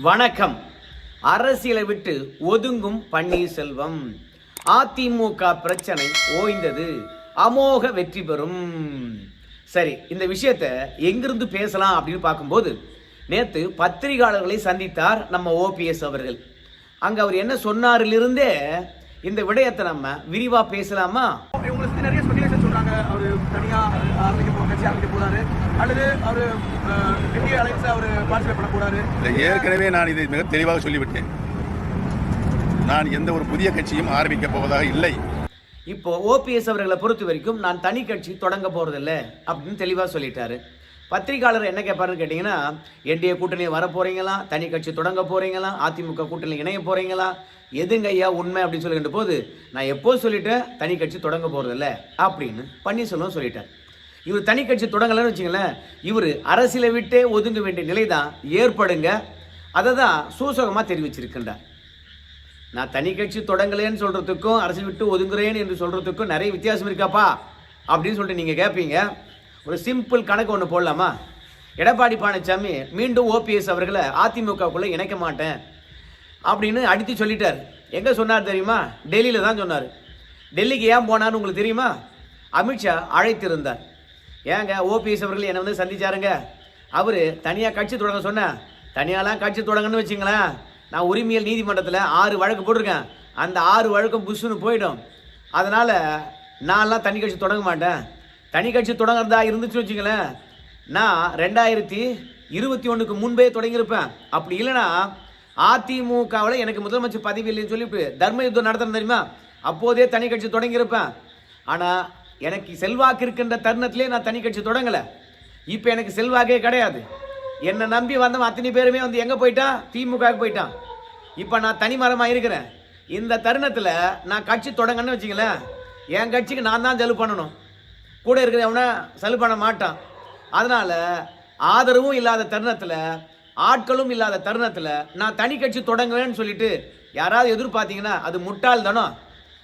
வணக்கம். அரசியலை விட்டு ஒதுங்கும் பன்னீர்செல்வம். அதிமுக பிரச்சனை ஓய்ந்தது. அமோக வெற்றி பெறும். சரி இந்த விஷயத்தை எங்கிருந்து பேசலாம் அப்படின்னு பார்க்கும்போது நேற்று பத்திரிகையாளர்களை சந்தித்தார் நம்ம ஓபிஎஸ் அவர்கள். அங்கே அவர் என்ன சொன்னாரிலிருந்தே இந்த விடயத்தை நம்ம விரிவாக பேசலாமா? இவங்களை நிறைய சொல்றாங்க. அவரு தனியா ஆரம்பிக்க போ கட்சி ஆரம்பிக்க போறாரு அல்லது அவரு இந்திய அலைன்ஸ் அவரு பார்ட்டிசிபேட் பண்ண போறாரு. இல்லை ஏற்கனவே நான் இதை மிக தெளிவாக சொல்லிவிட்டேன். நான் எந்த ஒரு புதிய கட்சியும் ஆரம்பிக்கப் போவதாக இல்லை. இப்போ ஓபிஎஸ் அவர்களை பொறுத்த வரைக்கும் நான் தனி கட்சி தொடங்க போறதில்ல அப்படின்னு தெளிவா சொல்லிட்டாரு. பத்திரிகையாளர் என்ன கேட்பாருன்னு கேட்டிங்கன்னா என்டிஏ கூட்டணி வர போறீங்களா? தனி கட்சி தொடங்க போறீங்களா? அதிமுக கூட்டணி இணைய போறீங்களா? எதுங்க ஐயா உண்மை? அப்படின்னு சொல்லிக்கிட்ட போது நான் எப்போ சொல்லிட்டேன் தனி கட்சி தொடங்க போறதில்ல அப்படின்னு பன்னீர்செல்வம் சொல்லிட்டார். இவர் தனி கட்சி தொடங்கலன்னு வச்சுங்களேன் இவர் அரசியலை விட்டே ஒதுங்க வேண்டிய நிலை தான் ஏற்படுங்க. அதை தான் சூசகமாக தெரிவிச்சிருக்கின்றார். நான் தனி கட்சி தொடங்கலேன்னு சொல்கிறதுக்கும் அரசியல் விட்டு ஒதுங்குறேன் என்று சொல்கிறதுக்கும் நிறைய வித்தியாசம் இருக்காப்பா? அப்படின்னு சொல்லிட்டு நீங்கள் கேட்பீங்க ஒரு சிம்பிள் கணக்கு ஒன்று போடலாமா? எடப்பாடி பழனிசாமி மீண்டும் ஓபிஎஸ் அவர்களை அதிமுகக்குள்ளே இணைக்க மாட்டேன் அப்படின்னு அடித்து சொல்லிட்டார். எங்கே சொன்னார் தெரியுமா? டெல்லியில் தான் சொன்னார். டெல்லிக்கு ஏன் போனார்னு உங்களுக்கு தெரியுமா? அமித்ஷா அழைத்திருந்தார். ஏங்க ஓபிஎஸ் அவர்கள் என்னை வந்து சந்திச்சாருங்க. அவர் தனியாக கட்சி தொடங்க சொன்னேன் தனியாலாம் கட்சி தொடங்கன்னு வச்சுங்களேன். நான் உரிமையல் நீதிமன்றத்தில் ஆறு வழக்கு போட்டிருக்கேன். அந்த ஆறு வழக்கும் புஷ்ஷுன்னு போயிடும். அதனால் நான்லாம் தனி கட்சி தொடங்க மாட்டேன். தனி கட்சி தொடங்குறதா இருந்துச்சுன்னு வச்சுங்களேன். நான் ரெண்டாயிரத்தி இருபத்தி ஒன்றுக்கு முன்பே தொடங்கியிருப்பேன். அப்படி இல்லைன்னா அதிமுகவில் எனக்கு முதலமைச்சர் பதவி இல்லைன்னு சொல்லி தர்ம யுத்தம் நடத்துறேன் தெரியுமா? அப்போதே தனி கட்சி தொடங்கியிருப்பேன். ஆனால் எனக்கு செல்வாக்கு இருக்கின்ற தருணத்திலே நான் தனி கட்சி தொடங்கலை. இப்போ எனக்கு செல்வாக்கே கிடையாது. என்னை நம்பி வந்தவன் அத்தனை பேருமே வந்து எங்கே போயிட்டான் திமுகவுக்கு போயிட்டான். இப்போ நான் தனிமரமாக இருக்கிறேன். இந்த தருணத்தில் நான் கட்சி தொடங்கன்னு வச்சுங்களேன் என் கட்சிக்கு நான் தான் செலவு பண்ணணும். கூட இருக்கிறவன செலவு பண்ண மாட்டான். அதனால் ஆதரவும் இல்லாத தருணத்தில் ஆட்களும் இல்லாத தருணத்தில் நான் தனி கட்சி தொடங்குவேன்னு சொல்லிட்டு யாராவது எதிர்பார்த்தீங்கன்னா அது முட்டாள் தானோ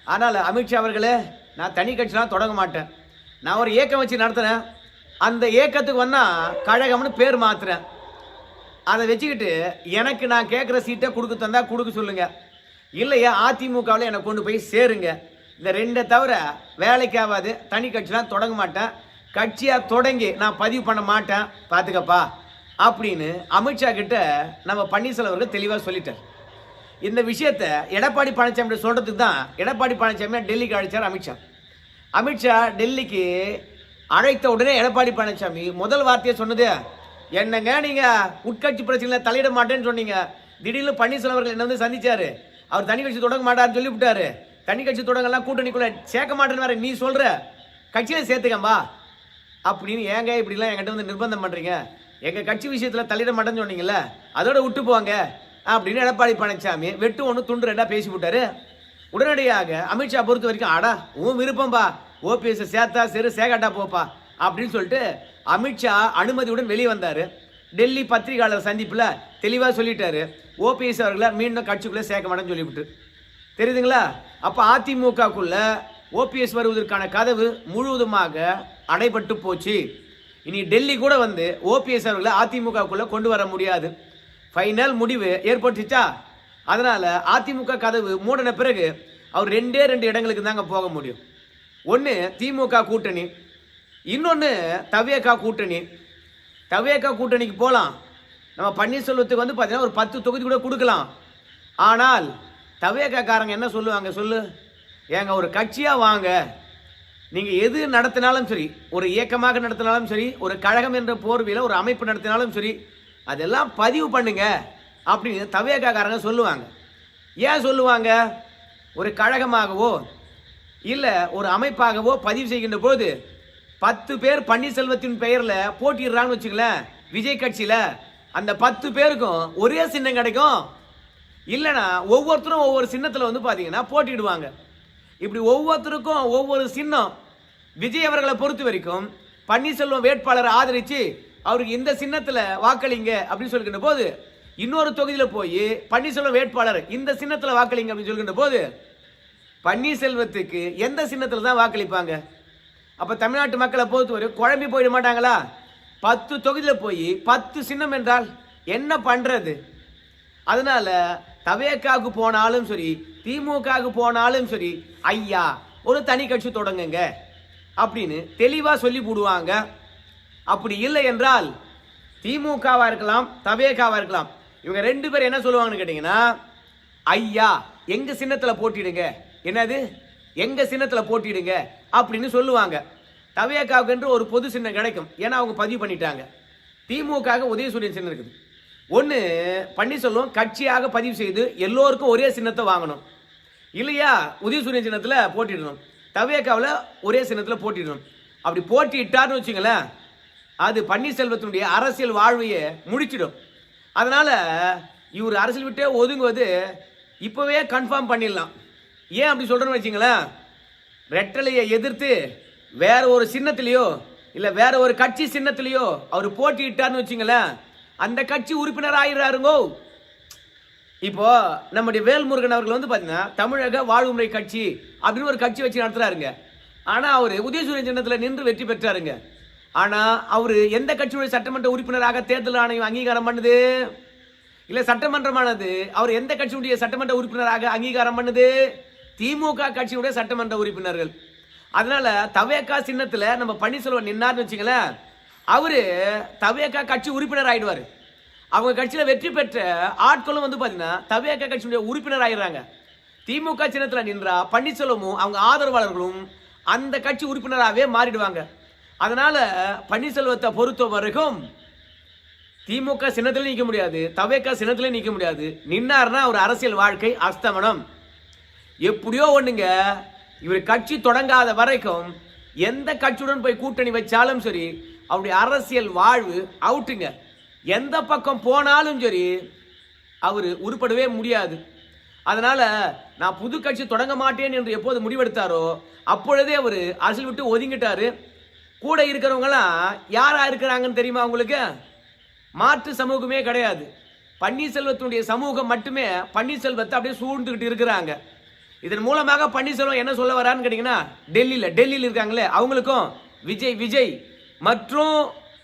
அதனால் அமித்ஷா அவர்களே நான் தனி கட்சிலாம் தொடங்க மாட்டேன். நான் ஒரு ஏக்கம் வச்சு நடத்துகிறேன் அந்த ஏக்கத்துக்கு வந்தால் கழகம்னு பேர் மாத்துறேன். அதை வச்சுக்கிட்டு எனக்கு நான் கேட்குற சீட்டை கொடுக்க தந்தால் கொடுக்க சொல்லுங்கள் இல்லையா அதிமுகவில் என்னை கொண்டு போய் சேருங்க. இந்த ரெண்டை தவிர வேலைக்கு ஆகாது தனி கட்சிலாம் தொடங்க மாட்டேன். கட்சியாக தொடங்கி நான் பதிவு பண்ண மாட்டேன். பார்த்துக்கப்பா. அப்படின்னு அமித்ஷா கிட்ட நம்ம பன்னீர்செல்வம் அவர்கள் தெளிவாக சொல்லிட்டார். இந்த விஷயத்த எடப்பாடி பழனிசாமி சொல்கிறதுக்கு தான் எடப்பாடி பழனிசாமி டெல்லிக்கு அழைச்சார் அமித்ஷா அமித்ஷா டெல்லிக்கு அழைத்த உடனே எடப்பாடி பழனிசாமி முதல் வார்த்தையை சொன்னது என்னங்க நீங்கள் உட்கட்சி பிரச்சனையில் தலையிட மாட்டேன்னு சொன்னீங்க. திடீர்னு பன்னீர்செல்வம் அவர்கள் என்ன வந்து சந்திச்சார். அவர் தனி கட்சி தொடங்க மாட்டார்னு சொல்லி தனி கட்சி தொடங்கலாம் கூட்டணிக்குள்ள சேர்க்க மாட்டேன்னு வேற நீ சொல்கிற கட்சியில சேர்த்துக்கம்பா அப்படின்னு ஏங்க இப்படிலாம் என்கிட்ட வந்து நிர்பந்தம் பண்ணுறீங்க எங்கள் கட்சி விஷயத்தில் தலையிட மாட்டேன்னு சொன்னீங்கல்ல அதோட விட்டு போங்க. அப்படின்னு எடப்பாடி பழனிசாமி வெட்டு ஒன்று துண்டு ரெண்டாக பேசி விட்டாரு. உடனடியாக அமித்ஷா பொறுத்த வரைக்கும் அடா உன் விருப்பம்பா ஓபிஎஸ் சேர்த்தா சரி சேகாட்டா போப்பா அப்படின்னு சொல்லிட்டு அமித்ஷா அனுமதியுடன் வெளியே வந்தார். டெல்லி பத்திரிகையாளர் சந்திப்பில் தெளிவாக சொல்லிட்டாரு. ஓபிஎஸ் அவர்களை மீண்டும் கட்சிக்குள்ளே சேர்க்க மாட்டேன்னு சொல்லிவிட்டு. தெரியுதுங்களா? அப்போ அதிமுகக்குள்ள ஓபிஎஸ் வருவதற்கான கதவு முழுவதுமாக அடைபட்டு போச்சு. இனி டெல்லி கூட வந்து ஓபிஎஸ் அவர்களை அதிமுகக்குள்ளே கொண்டு வர முடியாது. ஃபைனல் முடிவு ஏற்பட்டுச்சா? அதனால் அதிமுக கதவு மூடின பிறகு அவர் ரெண்டே ரெண்டு இடங்களுக்கு தாங்க போக முடியும். ஒன்று திமுக கூட்டணி இன்னொன்று தவேகா கூட்டணி. தவேகா கூட்டணிக்கு போகலாம் நம்ம பன்னீர்செல்வத்துக்கு வந்து பார்த்தீங்கன்னா ஒரு பத்து தொகுதி கூட கொடுக்கலாம். ஆனால் தவேகாக்காரங்க என்ன சொல்லுவாங்க சொல்லு? ஏங்க ஒரு கட்சியாக வாங்க. நீங்கள் எது நடத்தினாலும் சரி ஒரு இயக்கமாக நடத்தினாலும் சரி ஒரு கழகம் என்ற போர்வையில் ஒரு அமைப்பு நடத்தினாலும் சரி அதெல்லாம் பதிவு பண்ணுங்க அப்படின்னு தவேகாக்காரங்க சொல்லுவாங்க. ஏன் சொல்லுவாங்க? ஒரு கழகமாகவோ இல்லை ஒரு அமைப்பாகவோ பதிவு செய்கின்ற போது பத்து பேர் பன்னீர்செல்வத்தின் பெயரில் போட்டிடுறான்னு வச்சுங்களேன் விஜய் கட்சியில். அந்த பத்து பேருக்கும் ஒரே சின்னம் கிடைக்கும். இல்லைனா ஒவ்வொருத்தரும் ஒவ்வொரு சின்னத்தில் வந்து பார்த்தீங்கன்னா போட்டிடுவாங்க இப்படி ஒவ்வொருத்தருக்கும் ஒவ்வொரு சின்னம் விஜய் அவர்களை பொறுத்த வரைக்கும் பன்னீர்செல்வம் வேட்பாளரை ஆதரித்து அவருக்கு இந்த சின்னத்தில் வாக்களிங்க அப்படின்னு சொல்கின்ற போது இன்னொரு தொகுதியில் போய் பன்னீர்செல்வம் வேட்பாளர் இந்த சின்னத்தில் வாக்களிங்க அப்படின்னு சொல்கின்ற போது பன்னீர்செல்வத்துக்கு எந்த சின்னத்தில் தான் வாக்களிப்பாங்க? அப்போ தமிழ்நாட்டு மக்களை பொறுத்தவரை குழம்பி போயிட மாட்டாங்களா? பத்து தொகுதியில் போய் பத்து சின்னம் என்றால் என்ன பண்ணுறது அதனால் தவேக்காவுக்கு போனாலும் சரி திமுகவுக்கு போனாலும் சரி ஐயா ஒரு தனி கட்சி தொடங்குங்க அப்படின்னு தெளிவாக சொல்லி போடுவாங்க. அப்படி இல்லை என்றால் திமுகவா இருக்கலாம் தவேகாவா இருக்கலாம் இவங்க ரெண்டு பேரும் என்ன சொல்லுவாங்கன்னு கேட்டீங்கன்னா ஐயா எங்க சின்னத்துல போட்டிடுங்க. என்னது? எங்க சின்னத்துல போட்டிடுங்க அப்படின்னு சொல்லுவாங்க. தவேகாவுக்கு என்று ஒரு பொது சின்னம் கிடைக்கும். ஏன்னா அவங்க பதிவு பண்ணிட்டாங்க. திமுக உதயசூரியன் சின்னம் இருக்குது. ஒன்று பன்னீர்செல்வம் கட்சியாக பதிவு செய்து எல்லோருக்கும் ஒரே சின்னத்தை வாங்கணும். இல்லையா? உதயசூரியன் சின்னத்தில் போட்டிடணும். தவேக்காவில் ஒரே சின்னத்தில் போட்டிடணும். அப்படி போட்டிட்டார்னு வச்சுங்களேன் அது பன்னீர்செல்வத்தினுடைய அரசியல் வாழ்வையே முடிச்சிடும். அதனால் இவர் அரசியல் விட்டே ஒதுங்குவது இப்போவே கன்ஃபார்ம் பண்ணிடலாம். ஏன் அப்படி சொல்கிறேன்னு வச்சுங்களேன் ரெட்டலையை எதிர்த்து வேற ஒரு சின்னத்திலேயோ இல்லை வேற ஒரு கட்சி சின்னத்திலேயோ அவர் போட்டியிட்டார்னு வச்சிங்களேன் அந்த கட்சி உறுப்பினர் ஆயிடுறாருங்கோ. இப்போ நம்முடைய வேல்முருகன் அவர்கள் வந்து பார்த்தீங்கன்னா தமிழக வாழ்வுமுறை கட்சி அப்படின்னு ஒரு கட்சி வச்சு நடத்துறாருங்க. ஆனால் அவர் உதயசூரியன் சின்னத்தில் நின்று வெற்றி பெற்றாருங்க. ஆனால் அவர் எந்த கட்சியுடைய சட்டமன்ற உறுப்பினராக தேர்தல் ஆணையம் அங்கீகாரம் பண்ணுது? இல்லை சட்டமன்றமானது அவர் எந்த கட்சியுடைய சட்டமன்ற உறுப்பினராக அங்கீகாரம் பண்ணுது? திமுக கட்சியுடைய சட்டமன்ற உறுப்பினர்கள். அதனால தவேக்கா சின்னத்தில் நம்ம பன்னீர்செல்வம் நின்னார்னு வச்சுங்களேன் அவரு தவேக்கா கட்சி உறுப்பினர் ஆயிடுவார். அவங்க கட்சியில் வெற்றி பெற்ற ஆட்களும் வந்து பார்த்தீங்கன்னா தவேக்கா கட்சியுடைய உறுப்பினர் ஆயிடுறாங்க. திமுக சின்னத்தில் நின்றா பன்னீர்செல்வமும் அவங்க ஆதரவாளர்களும் அந்த கட்சி உறுப்பினராகவே மாறிடுவாங்க. அதனால பன்னீர்செல்வத்தை பொறுத்த வரைக்கும் திமுக சின்னத்திலும் நிற்க முடியாது தவேக்கா சின்னத்திலும் நிற்க முடியாது. நின்னார்னா ஒரு அரசியல் வாழ்க்கை அஸ்தமனம். எப்படியோ ஒண்ணுங்க இவர் கட்சி தொடங்காத வரைக்கும் எந்த கட்சியுடன் போய் கூட்டணி வச்சாலும் சரி அவருடைய அரசியல் வாழ்வு அவுட்டுங்க. எந்த பக்கம் போனாலும் சரி அவர் உருப்படவே முடியாது. அதனால நான் புது கட்சி தொடங்க மாட்டேன் என்று எப்போது முடிவெடுத்தாரோ அப்பொழுதே அவர் அரசியல் விட்டு ஒதுங்கிட்டாரு. கூட இருக்கிறவங்களாம் யாரா இருக்கிறாங்கன்னு தெரியுமா உங்களுக்கு? மாற்று சமூகமே கிடையாது. பன்னீர்செல்வத்தினுடைய சமூகம் மட்டுமே பன்னீர்செல்வத்தை அப்படியே சூழ்ந்துக்கிட்டு இருக்கிறாங்க. இதன் மூலமாக பன்னீர்செல்வம் என்ன சொல்ல வரான்னு கேட்டிங்கன்னா டெல்லியில் டெல்லியில் இருக்காங்களே அவங்களுக்கும் விஜய் விஜய் மற்றும்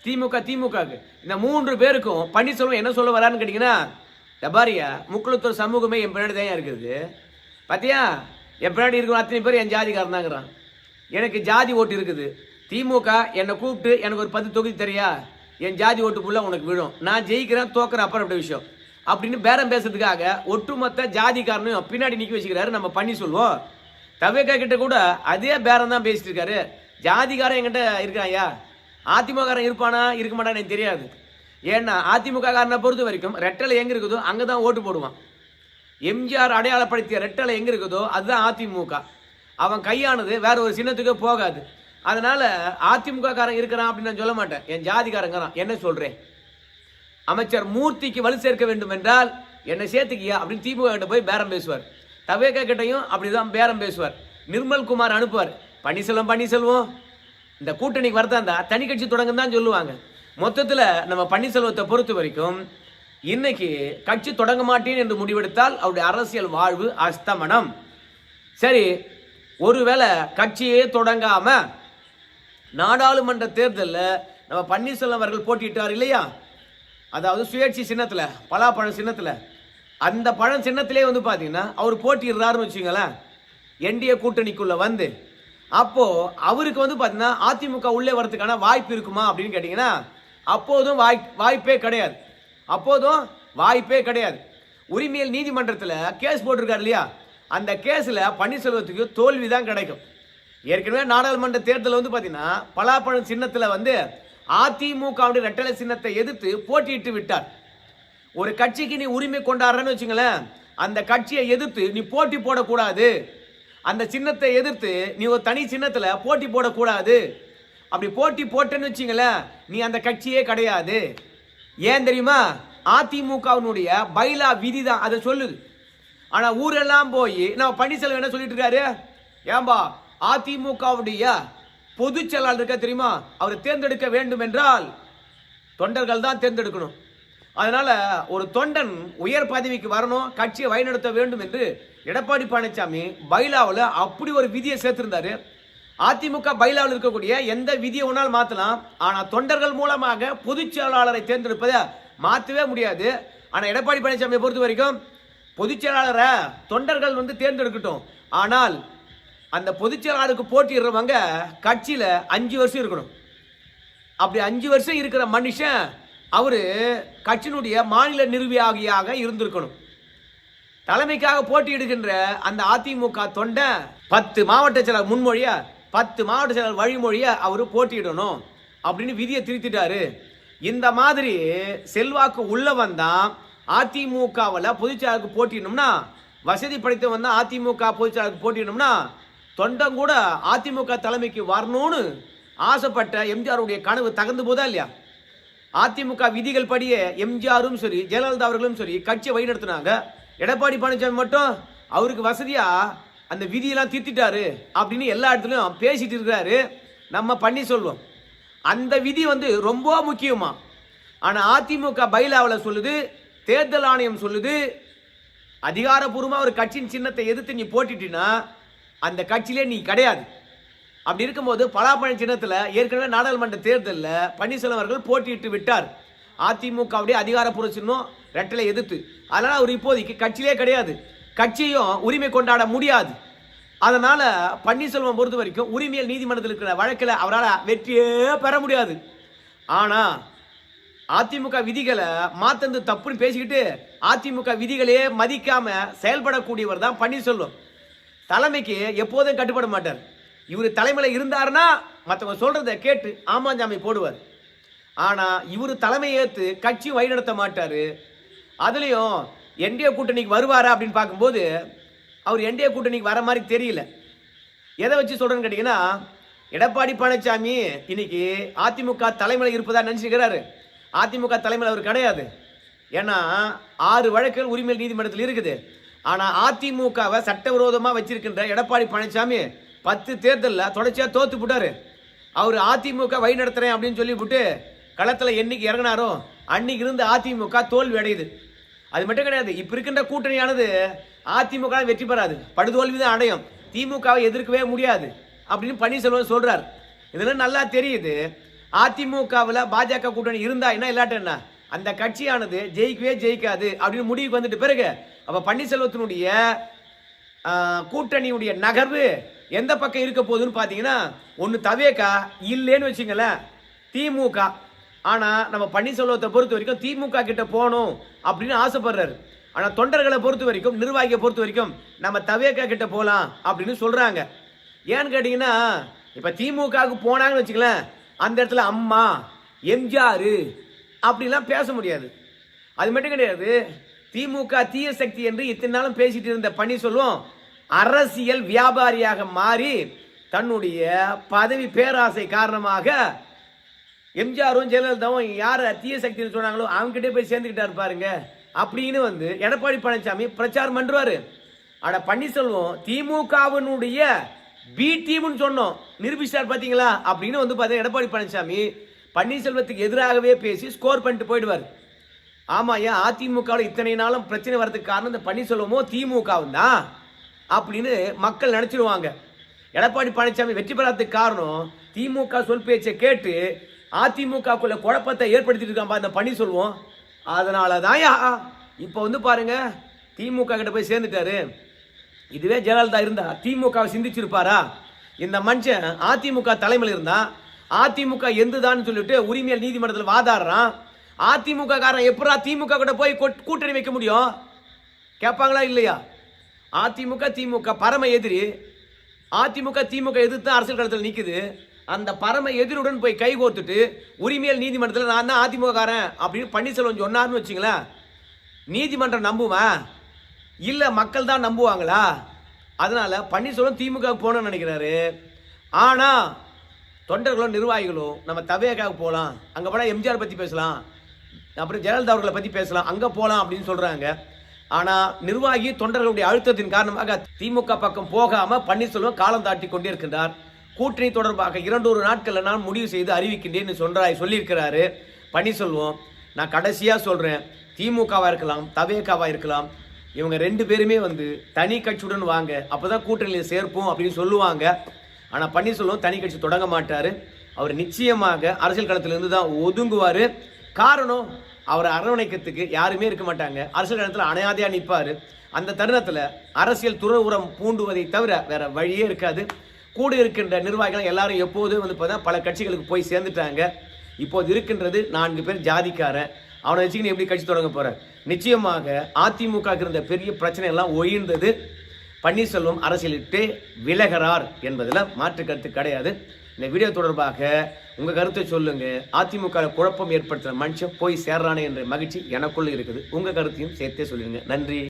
திமுக திமுக இந்த மூன்று பேருக்கும் பன்னீர்செல்வம் என்ன சொல்ல வரான்னு கேட்டிங்கன்னா டபாரியா முக்குளத்தூர் சமூகமே என் பின்னாடி தான் இருக்குது. பார்த்தியா என் பின்னாடி இருக்கிற அத்தனை பேர் என் ஜாதிக்காரன் தாங்கிறான் எனக்கு ஜாதி ஓட்டு இருக்குது. திமுக என்னை கூப்பிட்டு எனக்கு ஒரு பத்து தொகுதி தெரியா? என் ஜாதி ஓட்டு ஃபுல்லாக உனக்கு விழும். நான் ஜெயிக்கிறேன் தோக்குறேன் அப்புறம் அப்படி விஷயம். அப்படின்னு பேரம் பேசுறதுக்காக ஒட்டுமொத்த ஜாதிக்காரனையும் பின்னாடி நிற்க வச்சுக்கிறாரு நம்ம பண்ணி சொல்லுவோம் தவிக்கா கிட்ட கூட அதே பேரம் தான் பேசிட்டு இருக்காரு. ஜாதிகாரன் என்கிட்ட இருக்கிறாயா அதிமுககாரன் இருப்பானா இருக்க மாட்டான்னு எனக்கு தெரியாது. ஏன்னா அதிமுக காரனை பொறுத்த வரைக்கும் ரெட்டலை எங்கே இருக்குதோ அங்கே தான் ஓட்டு போடுவான். எம்ஜிஆர் அடையாளப்படுத்திய ரெட்டலை எங்கே இருக்குதோ அதுதான் அதிமுக. அவன் கையானது வேற ஒரு சின்னத்துக்கே போகாது. அதனால அதிமுக காரன் இருக்கிறான் அப்படின்னு நான் சொல்ல மாட்டேன். என் ஜாதிகாரங்கிறான் என்ன சொல்றேன்? அமைச்சர் மூர்த்திக்கு வலு சேர்க்க வேண்டும் என்றால் என்னை சேர்த்துக்கியா அப்படின்னு திமுக கிட்ட போய் பேரம் பேசுவார். தவேக்க கிட்டையும் அப்படிதான் பேரம் பேசுவார். நிர்மல் குமார் அனுப்புவார். பன்னீர்செல்வம் பன்னீர்செல்வம். இந்த கூட்டணிக்கு வரதா தனி கட்சி தொடங்கும் தான் சொல்லுவாங்க. மொத்தத்தில் நம்ம பன்னீர்செல்வத்தை பொறுத்த வரைக்கும் இன்னைக்கு கட்சி தொடங்க மாட்டேன் என்று முடிவெடுத்தால் அவருடைய அரசியல் வாழ்வு அஸ்தமனம். சரி ஒருவேளை கட்சியே தொடங்காமல் நாடாளுமன்ற தேர்தலில் நம்ம பன்னீர்செல்வம் அவர்கள் போட்டியிட்டார் இல்லையா? அதாவது சுயேட்சி சின்னத்தில் பலாப்பழம் சின்னத்தில். அந்த பழம் சின்னத்திலே வந்து பார்த்தீங்கன்னா அவர் போட்டிடுறாருன்னு வச்சுங்களேன் என்டிஏ கூட்டணிக்குள்ளே வந்து அப்போது அவருக்கு வந்து பார்த்தீங்கன்னா அதிமுக உள்ளே வரதுக்கான வாய்ப்பு இருக்குமா அப்படின்னு கேட்டிங்கன்னா அப்போதும் வாய் வாய்ப்பே கிடையாது. அப்போதும் வாய்ப்பே கிடையாது. உரிமையல் நீதிமன்றத்தில் கேஸ் போட்டிருக்காரு இல்லையா? அந்த கேஸில் பன்னீர்செல்வத்துக்கு தோல்வி தான் கிடைக்கும். ஏற்கனவே நாடாளுமன்ற தேர்தலில் வந்து பார்த்தீங்கன்னா பலாப்பழம் சின்னத்தில் வந்து அதிமுகவுடைய ரெட்டலை சின்னத்தை எதிர்த்து போட்டியிட்டு விட்டார். ஒரு கட்சிக்கு நீ உரிமை கொண்டாடுறன்னு வச்சுங்களேன் அந்த கட்சியை எதிர்த்து நீ போட்டி போடக்கூடாது. அந்த சின்னத்தை எதிர்த்து நீ ஒரு தனி சின்னத்தில் போட்டி போடக்கூடாது. அப்படி போட்டி போட்டேன்னு வச்சுங்களேன் நீ அந்த கட்சியே கிடையாது. ஏன் தெரியுமா? அதிமுகவினுடைய பைலா விதி தான் அதை சொல்லுது. ஆனால் ஊரெல்லாம் போய் நம்ம பன்னீர்செல்வம் என்ன சொல்லிட்டு இருக்காரு? ஏம்பா அதிமுகவுடைய பொதுச் செயலாளர் இருக்க தெரியுமா? அவர் தேர்ந்தெடுக்க வேண்டும் என்றால் தொண்டர்கள் தான் தேர்ந்தெடுக்கணும். அதனால ஒரு தொண்டன் உயர் பதவிக்கு வரணும் கட்சியை வழிநடத்த வேண்டும் என்று எடப்பாடி பழனிசாமி பைலாவில் அப்படி ஒரு விதியை சேர்த்திருந்தாரு. அதிமுக பைலாவில் இருக்கக்கூடிய எந்த விதியை ஒன்றால் மாற்றலாம் ஆனால் தொண்டர்கள் மூலமாக பொதுச் செயலாளரை தேர்ந்தெடுப்பதை மாற்றவே முடியாது. ஆனால் எடப்பாடி பழனிசாமியை பொறுத்த வரைக்கும் பொதுச் செயலாளரை தொண்டர்கள் வந்து தேர்ந்தெடுக்கட்டும். ஆனால் அந்த பொதுச்செயலாளருக்கு போட்டிடுறவங்க கட்சியில் அஞ்சு வருஷம் இருக்கணும். அப்படி அஞ்சு வருஷம் இருக்கிற மனுஷன் அவர் கட்சியினுடைய மாநில நிர்வாகியாக இருந்திருக்கணும். தலைமைக்காக போட்டியிடுகின்ற அந்த அதிமுக தொண்டை பத்து மாவட்ட செயலர் முன்மொழிய பத்து மாவட்ட செயலர் வழிமொழிய அவர் போட்டியிடணும் அப்படின்னு விதியை திருத்திட்டாரு. இந்த மாதிரி செல்வாக்கு உள்ளவன் தான் அதிமுகவில் பொதுச்செயலாளருக்கு போட்டிடணும்னா வசதி படைத்தவன் தான் அதிமுக பொதுச்செயலாளருக்கு போட்டிடணும்னா தொண்டம் கூட அதிமுக தலைமைக்கு வரணும்னு ஆசைப்பட்ட எம்ஜிஆருடைய கனவு தகர்ந்து போதா இல்லையா? அதிமுக விதிகள் படியே எம்ஜிஆரும் சரி ஜெயலலிதா அவர்களும் சரி கட்சியை வழிநடத்தினாங்க. எடப்பாடி பழனிசாமி மட்டும் அவருக்கு வசதியா அந்த விதியெல்லாம் திருத்திட்டாரு அப்படின்னு எல்லா இடத்துலையும் பேசிட்டு இருக்கிறாரு. நம்ம பண்ணி சொல்லுவோம் அந்த விதி வந்து ரொம்ப முக்கியமா. ஆனா அதிமுக பைலாவில் சொல்லுது தேர்தல் ஆணையம் சொல்லுது. அதிகாரப்பூர்வமாக ஒரு கட்சியின் சின்னத்தை எதிர்த்து நீ போட்டுட்டீங்கன்னா அந்த கட்சியிலே நீ கிடையாது. அப்படி இருக்கும்போது பலாப்பழம் சின்னத்தில் ஏற்கனவே நாடாளுமன்ற தேர்தலில் பன்னீர்செல்வம் அவர்கள் போட்டியிட்டு விட்டார். அதிமுகவுடைய அதிகாரப்பூர்வ சின்னம் ரெட்டலை எதிர்த்து. அதனால் அவர் இப்போதைக்கு கட்சியிலே கிடையாது. கட்சியும் உரிமை கொண்டாட முடியாது. அதனால் பன்னீர்செல்வம் பொறுத்த வரைக்கும் உரிமையல் நீதிமன்றத்தில் இருக்கிற வழக்கில் அவரால் வெற்றியே பெற முடியாது. ஆனால் அதிமுக விதிகளை மாத்தந்து தப்புன்னு பேசிக்கிட்டு அதிமுக விதிகளையே மதிக்காமல் செயல்படக்கூடியவர் தான் பன்னீர்செல்வம். தலைமைக்கு எப்போதும் கட்டுப்பட மாட்டார். இவர் தலைமையில் இருந்தாருன்னா மற்றவங்க சொல்கிறத கேட்டு ஆமாஞ்சாமி போடுவார். ஆனால் இவர் தலைமை ஏற்று கட்சி வழிநடத்த மாட்டார். அதுலேயும் என்டிஏ கூட்டணிக்கு வருவாரா அப்படின்னு பார்க்கும்போது அவர் என்டிஏ கூட்டணிக்கு வர மாதிரி தெரியல. எதை வச்சு சொல்கிறேன்னு கேட்டிங்கன்னா எடப்பாடி பழனிசாமி இன்னைக்கு அதிமுக தலைமையில் இருப்பதா நினச்சிக்கிறாரு. அதிமுக தலைமையில் அவர் கிடையாது. ஏன்னா ஆறு வழக்குகள் உரிமை நீதிமன்றத்தில் இருக்குது. ஆனால் அதிமுகவை சட்டவிரோதமாக வச்சிருக்கின்ற எடப்பாடி பழனிசாமி பத்து தேர்தலில் தொடர்ச்சியாக தோத்து போட்டார். அவர் அதிமுக வழி நடத்துகிறேன் அப்படின்னு சொல்லிவிட்டு களத்தில் என்னைக்கு இறங்கினாரோ அன்னைக்கு இருந்து அதிமுக தோல்வி அடையுது. அது மட்டும் கிடையாது இப்போ இருக்கின்ற கூட்டணியானது அதிமுக வெற்றி பெறாது. படுதோல்வி தான் அடையும். திமுகவை எதிர்க்கவே முடியாது அப்படின்னு பன்னீர்செல்வம் சொல்கிறார் இதெல்லாம் நல்லா தெரியுது. அதிமுகவில் பாஜக கூட்டணி இருந்தா என்ன இல்லாட்ட என்ன? அந்த கட்சியானது ஜெயிக்கவே ஜெயிக்காது அப்படின்னு முடிவுக்கு வந்துட்டு பிறகு அப்ப பன்னீர்செல்வத்தினுடைய கூட்டணியுடைய நகர்வு எந்த பக்கம் இருக்க போகுதுன்னு பார்த்தீங்கன்னா ஒன்று தவேக்கா இல்லைன்னு வச்சுங்களேன் திமுக. ஆனால் நம்ம பன்னீர்செல்வத்தை பொறுத்த வரைக்கும் திமுக கிட்ட போகணும் அப்படின்னு ஆசைப்படுறாரு. ஆனால் தொண்டர்களை பொறுத்த வரைக்கும் நிர்வாகியை பொறுத்த வரைக்கும் நம்ம தவேக்கா கிட்ட போகலாம் அப்படின்னு சொல்கிறாங்க ஏன்னு கேட்டிங்கன்னா இப்போ திமுகவுக்கு போனாங்கன்னு வச்சுக்கலேன் அந்த இடத்துல அம்மா எம்ஜிஆர் அப்படிலாம் பேச முடியாது. அது மட்டும் கிடையாது. திமுக தீய சக்தி என்று இத்தனை நாளும் பேசிட்டு இருந்த சொல்லுவோம் அரசியல் வியாபாரியாக மாறி தன்னுடைய பதவி பேராசை காரணமாக எம்ஜிஆரும் ஜெயலலிதாவும் யார் தீய சக்தின்னு சொன்னாங்களோ அவங்ககிட்டே போய் சேர்ந்துக்கிட்டாரு பாருங்க. அப்படின்னு வந்து எடப்பாடி பழனிசாமி பிரச்சாரம் பண்ணுவார் அட பன்னீர்செல்வம் திமுகவினுடைய பி டீம்னு சொன்னோம். நிரூபிச்சார் பார்த்தீங்களா அப்படின்னு வந்து பார்த்தீங்கன்னா எடப்பாடி பழனிசாமி பன்னீர்செல்வத்துக்கு எதிராகவே பேசி ஸ்கோர் பண்ணிட்டு போயிடுவார். ஆமாம் ஏன் அதிமுகவில் இத்தனை நாளும் பிரச்சனை வர்றதுக்கு காரணம் இந்த பன்னீர்செல்வமோ திமுகவும் தான் அப்படின்னு மக்கள் நினச்சிடுவாங்க எடப்பாடி பழனிசாமி வெற்றி பெறாததுக்கு காரணம் திமுக சொல் பேச்சை கேட்டு அதிமுகக்குள்ள குழப்பத்தை ஏற்படுத்திட்டு இருக்கான் இந்த பன்னீர்செல்வம். அதனால தான் இப்போ வந்து பாருங்க திமுக கிட்ட போய் சேர்ந்துட்டாரு. இதுவே ஜெயலலிதா இருந்தா திமுகவை சிந்திச்சிருப்பாரா? இந்த மனுஷன் அதிமுக தலைமையில் இருந்தான் அதிமுக எந்துதான்னு சொல்லிட்டு உரிமையல் நீதிமன்றத்தில் வாதாடுறான். அதிமுக காரன் எப்படா திமுக கூட போய் கொட்- கூட்டணி வைக்க முடியும்? கேட்பாங்களா இல்லையா? அதிமுக திமுக பரம எதிரி. அதிமுக திமுக எதிர்த்து அரசியல் களத்தில் நிற்குது அந்த பரம எதிரியுடன் போய் கை கோர்த்துட்டு உரிமையல் நீதிமன்றத்தில் நான் தான் அதிமுக காரன் அப்படின்னு பன்னீர்செல்வம் சொன்னார்னு வச்சுங்களேன். நீதிமன்றம் நம்புமா? இல்லை மக்கள் தான் நம்புவாங்களா? அதனால் பன்னீர்செல்வம் திமுக போகணும்னு நினைக்கிறாரு. ஆனா தொண்டர்களும் நிர்வாகிகளும் நம்ம தவேகாவுக்கு போகலாம். அங்கே போனால் எம்ஜிஆர் பற்றி பேசலாம். அப்புறம் ஜெயலலிதா அவர்களை பற்றி பேசலாம். அங்கே போகலாம் அப்படின்னு சொல்கிறாங்க ஆனால் நிர்வாகி தொண்டர்களுடைய அழுத்தத்தின் காரணமாக திமுக பக்கம் போகாமல் பன்னீர்செல்வம் காலம் தாட்டி கொண்டிருக்கின்றார் கூட்டணி தொடர்பாக இரண்டொரு நாட்களில் நான் முடிவு செய்து அறிவிக்கின்றேன்னு சொல்கிறாய் சொல்லியிருக்கிறாரு பன்னீர்செல்வம். நான் கடைசியாக சொல்கிறேன் திமுகவாக இருக்கலாம் தவேகாவாக இருக்கலாம் இவங்க ரெண்டு பேருமே வந்து தனி கட்சியுடன் வாங்க அப்பதான் கூட்டணியில் சேர்ப்போம் அப்படின்னு சொல்லுவாங்க. ஆனால் பன்னீர்செல்வம் தனி கட்சி தொடங்க மாட்டார். அவர் நிச்சயமாக அரசியல் களத்திலிருந்து தான் ஒதுங்குவார். காரணம் அவரை அரவணைக்கிறதுக்கு யாருமே இருக்க மாட்டாங்க. அரசியல் களத்தில் அணையாதையாக நிற்பார் அந்த தருணத்தில் அரசியல் துற உரம் பூண்டுவதை தவிர வேற வழியே இருக்காது. கூட இருக்கின்ற நிர்வாகிகள் எல்லாரும் எப்போதும் வந்து பார்த்தா பல கட்சிகளுக்கு போய் சேர்ந்துட்டாங்க. இப்போது இருக்கின்றது நான்கு பேர் ஜாதிக்காரன். அவனை வச்சுக்கின்னு எப்படி கட்சி தொடங்க போகிறேன் நிச்சயமாக அதிமுக இருந்த பெரிய பிரச்சனை எல்லாம் ஒழிந்தது. பன்னீர்செல்வம் அரசியலிட்டு விலகிறார் என்பதில் மாற்று கருத்து கிடையாது. இந்த வீடியோ தொடர்பாக உங்கள் கருத்தை சொல்லுங்கள் அதிமுக குழப்பம் ஏற்படுத்துகிற மனுஷன் போய் சேர்றானே என்ற மகிழ்ச்சி எனக்குள்ளே இருக்குது. உங்கள் கருத்தையும் சேர்த்தே சொல்லிடுங்க. நன்றி.